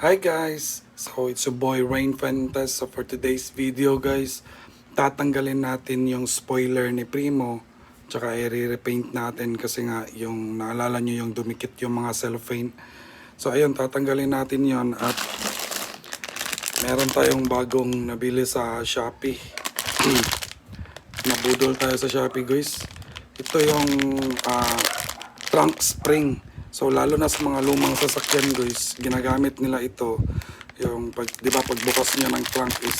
Hi guys! So it's your boy Rain Fantas. So for today's video guys, tatanggalin natin yung spoiler ni Primo. Tsaka i-repaint natin kasi nga yung naalala nyo yung dumikit yung mga cellophane. So ayun, tatanggalin natin yon at meron tayong bagong nabili sa Shopee. Nabudol tayo sa Shopee guys. Ito yung ah, trunk spring. So lalo na sa mga lumang sasakyan guys, ginagamit nila ito. Yung pag 'di ba pagbukas niya ng trunk is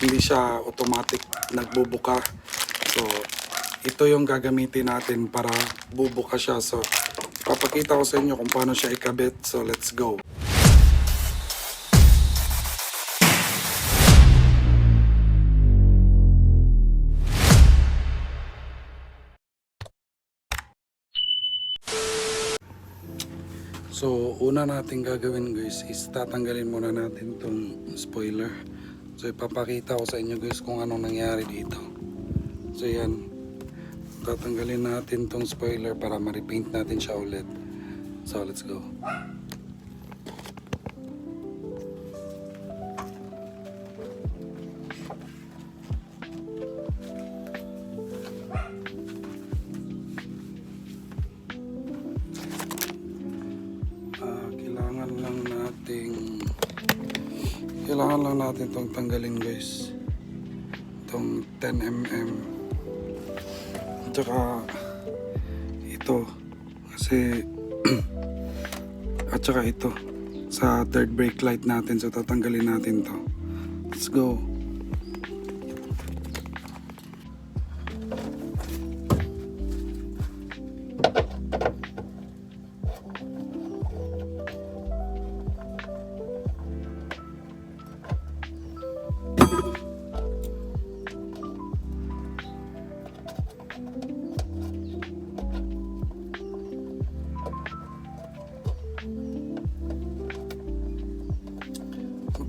hindi siya automatic nagbubuka. So ito yung gagamitin natin para bubuka siya. So papakita ko sa inyo kung paano siya ikabit. So let's go. So, una natin gagawin guys is tatanggalin muna natin tong spoiler. So, ipapakita ko sa inyo guys kung anong nangyari dito. So, yan. Tatanggalin natin tong spoiler para ma-repaint natin siya ulit. So, let's go. Natin tong tanggalin guys. Itong 10mm tsaka ito. Kasi at tsaka ito. Sa third brake light natin so tatanggalin natin to. Let's go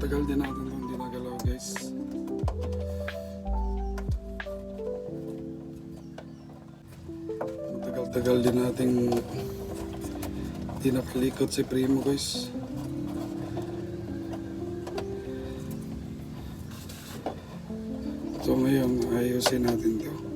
matagal din natin itong ginagalaw guys. Matagal-tagal din natin tinakalikot si Primo guys. So ngayon ayusin natin to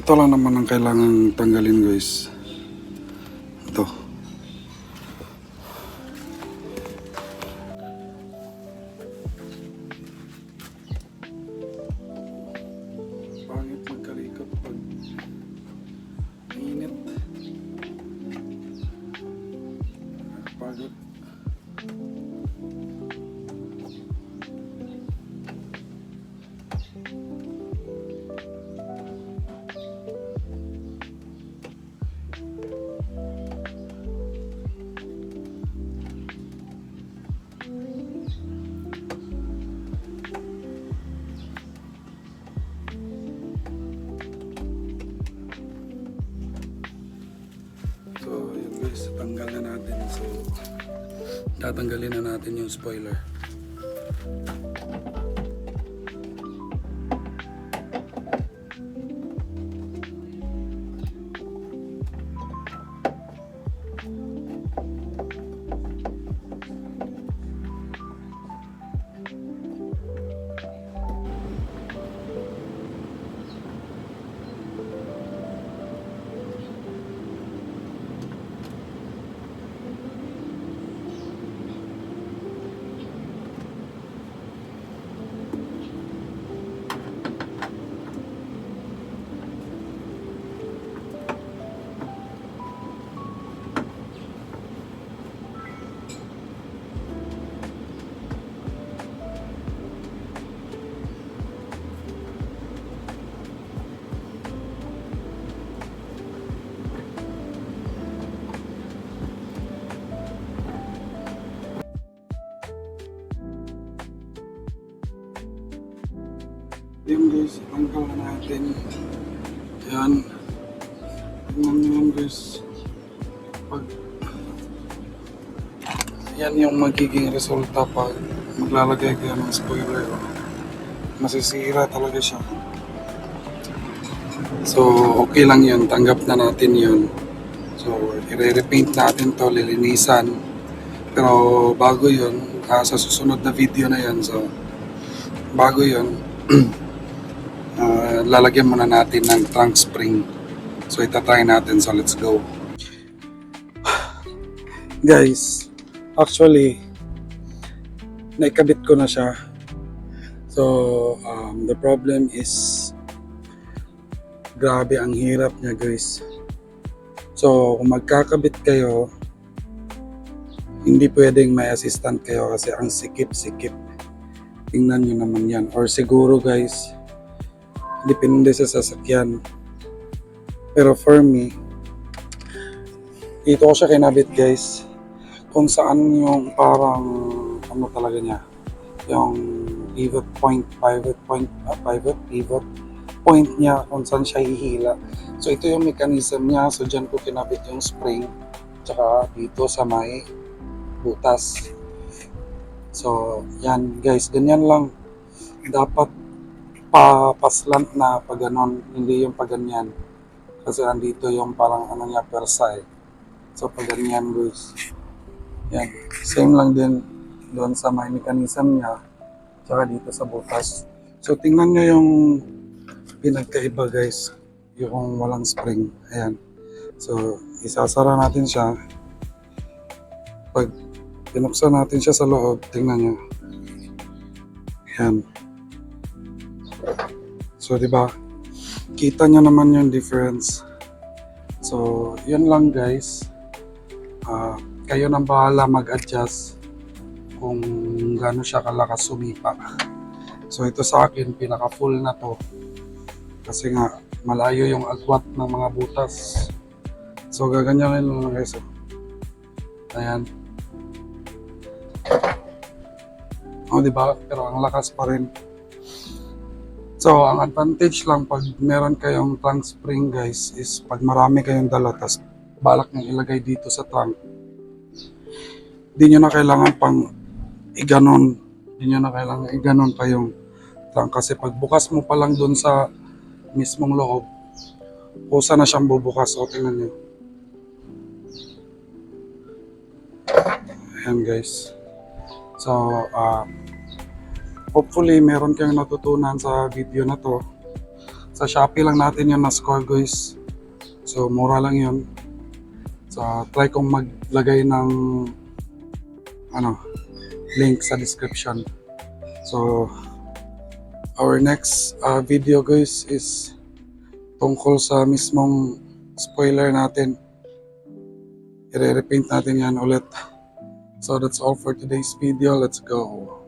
Ito lang naman ang kailangang tanggalin guys. Guys, tanggal na natin. So, tatanggalin na natin yung spoiler. Yung guys, tanggal na natin. Yan. Tingnan nyo yan guys. pag yan yung magiging resulta pag maglalagay kayo ng spoiler. Masisira talaga siya. So, okay lang yun. Tanggap na natin yun. So, i-repaint natin to, lilinisan. Pero bago yun, ah, sa susunod na video na yun, so, bago yun, ah, lalagyan muna natin ng trunk spring. So, itatry natin. So, let's go. Guys, actually, naikabit ko na siya. So, um, the problem is, grabe ang hirap niya guys. So, kung magkakabit kayo, hindi pwedeng may assistant kayo kasi ang sikip-sikip. Tingnan nyo naman yan. Or siguro guys, depende sa sasakyan. Pero for me, dito ko siya kinabit guys. Kung saan yung parang, ano talaga niya, yung pivot point, pivot point, ah, pivot, pivot point niya kung saan siya hihila. So ito yung mechanism niya. So dyan ko kinabit yung spring. Tsaka dito sa may butas. So yan guys, ganyan lang. Dapat papaslant na pag ganon, hindi yung pag ganyan. Kasi andito yung parang ano niya persa eh. So pag guys. Yan. Same lang din doon sa may mechanism niya. Tsaka dito sa butas. So tingnan nyo yung pinagkaiba guys. Yung walang spring. Ayan. So isasara natin siya. Pag pinuksan natin siya sa loob, tingnan nyo. Ayan. So di ba? Kita nyo naman yung difference. So, yun lang guys. Ah, kayo nang bahala mag-adjust kung gaano siya kalakas sumipa. So ito sa akin, pinaka-full na to. Kasi nga, malayo yung agwat ng mga butas. So gaganyanin lang guys. oh. Ayan. O, di ba? Pero ang lakas pa rin. So, ang advantage lang pag meron kayong trunk spring guys is pag marami kayong dala tas balak nyo ilagay dito sa trunk di nyo na kailangan pang iganon. Di nyo na kailangan iganon pa yung trunk. Kasi pag bukas mo pa lang dun sa mismong loob kusa na siyang bubukas. O tingnan nyo. Ayan guys. So ah hopefully meron kayong natutunan sa video na to. Sa Shopee lang natin yung na-score guys. So mura lang yun. So try kong maglagay ng ano link sa description. So our next uh, video guys is tungkol sa mismong spoiler natin. I-repaint natin yan ulit. So that's all for today's video. Let's go